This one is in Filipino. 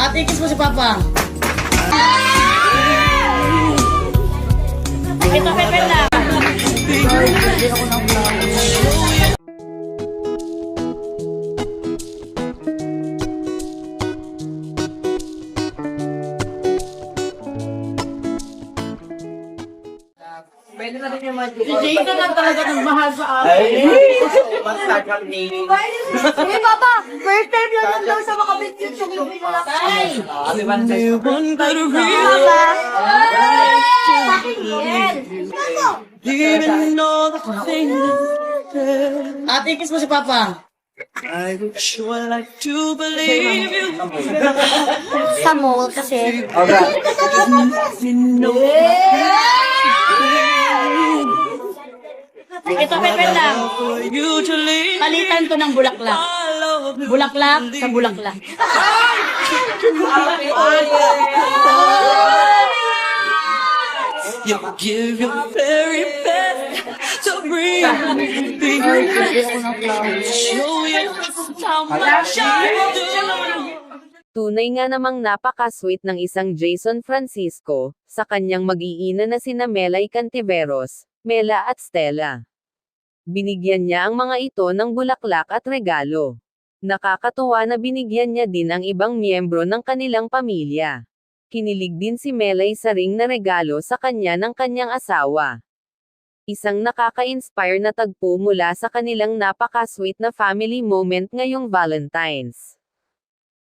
Ate, kiss mo si Papa. Hindi ka lang talaga nagmahal sa akin. Matagal ni... Hey, Papa! First time lang lang daw sa makabit yung yung pinalakay. Papa! Bakit yan? Ate, kiss mo si Papa. Sa mall kasi. Ito, Pepe lang. Palitan ko ng bulaklak. Bulaklak sa bulaklak. You give your very best to bring me Show you how much I do. Tunay nga namang napaka-sweet ng isang Jason Francisco, sa kanyang mag-iina na sina Melay Cantiveros, Mela at Stella. Binigyan niya ang mga ito ng bulaklak at regalo. Nakakatuwa na binigyan niya din ang ibang miyembro ng kanilang pamilya. Kinilig din si Melay sa ring na regalo sa kanya ng kanyang asawa. Isang nakaka-inspire na tagpo mula sa kanilang napaka-sweet na family moment ngayong Valentine's.